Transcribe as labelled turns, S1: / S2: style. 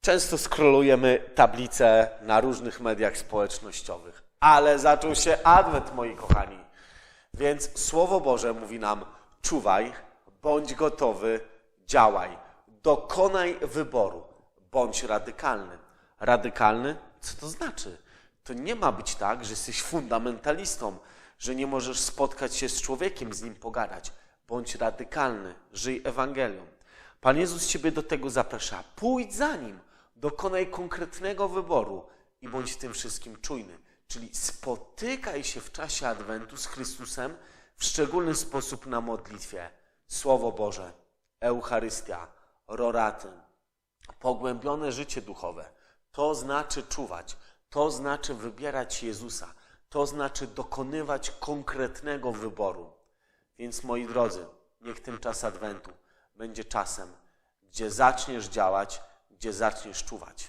S1: Często skrolujemy tablice na różnych mediach społecznościowych, ale zaczął się adwent, moi kochani. Więc Słowo Boże mówi nam: czuwaj, bądź gotowy, działaj, dokonaj wyboru, bądź radykalny. Radykalny? Co to znaczy? To nie ma być tak, że jesteś fundamentalistą, że nie możesz spotkać się z człowiekiem, z nim pogadać. Bądź radykalny, żyj Ewangelią. Pan Jezus Ciebie do tego zaprasza. Pójdź za Nim, dokonaj konkretnego wyboru i bądź tym wszystkim czujny. Czyli spotykaj się w czasie Adwentu z Chrystusem w szczególny sposób na modlitwie. Słowo Boże, Eucharystia, roraty, pogłębione życie duchowe. To znaczy czuwać, to znaczy wybierać Jezusa, to znaczy dokonywać konkretnego wyboru. Więc moi drodzy, niech ten czas Adwentu będzie czasem, gdzie zaczniesz działać, gdzie zaczniesz czuwać.